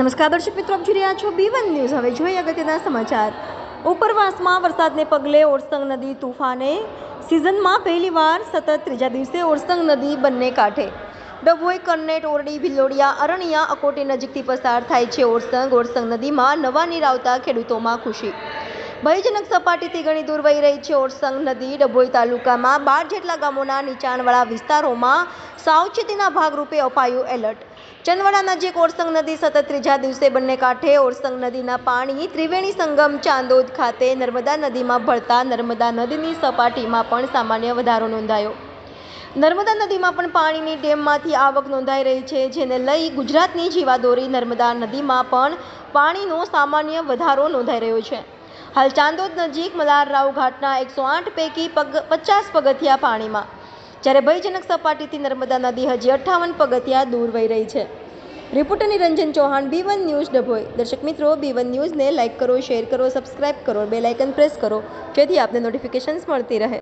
નમસ્કાર, દર્શક મિત્રો, આપ જોઈ રહ્યા છો બી વન ન્યૂઝ હવે જોઈએ અગત્યના સમાચાર. ઉપરવાસમાં વરસાદને પગલે ઓરસંગ નદી તુફાને સિઝનમાં પહેલીવાર સતત ત્રીજા દિવસે ઓરસંગ નદી બંને કાંઠે. ડભોઈ કરનેટ ઓરડી, ભિલોડિયા, અરણિયા અકોટી નજીકથી પસાર થાય છે ઓરસંગ. ઓરસંગ નદીમાં નવા નીર આવતા ખેડૂતોમાં ખુશી. ભયજનક સપાટીથી ઘણી દૂર વહી રહી છે ઓરસંગ નદી. ડભોઈ તાલુકામાં બાર જેટલા ગામોના નીચાણવાળા વિસ્તારોમાં સાવચેતીના ભાગરૂપે અપાયું એલર્ટ. ચંદવાડા નજીક ઓરસંગ નદી સતત ત્રીજા દિવસે બંને કાંઠે ઓરસંગ નદીના પાણી ત્રિવેણી સંગમ ચાંદોદ ખાતે નર્મદા નદીમાં ભળતા નર્મદા નદીની સપાટીમાં પણ સામાન્ય વધારો નોંધાયો. નર્મદા નદીમાં પણ પાણીની ડેમમાંથી આવક નોંધાઈ રહી છે, જેને લઈ ગુજરાતની જીવાદોરી નર્મદા નદીમાં પણ પાણીનો સામાન્ય વધારો નોંધાઈ રહ્યો છે. હાલ ચાંદોદ નજીક મલારરાવ ઘાટના એકસો આઠ પૈકી પગ, પચાસ પગથિયા પાણીમાં. જ્યારે ભયજનક સપાટીથી નર્મદા નદી હજી અઠ્ઠાવન પગથિયા દૂર વહી રહી છે. Reporter Niranjan Chauhan B one news Dabhoi. દર્શક મિત્રો બી વન ન્યૂઝને લાઇક કરો શેર કરો સબસ્ક્રાઇબ કરો બે લાઇકન પ્રેસ કરો, જેથી આપને નોટિફિકેશન્સ મળતી રહે.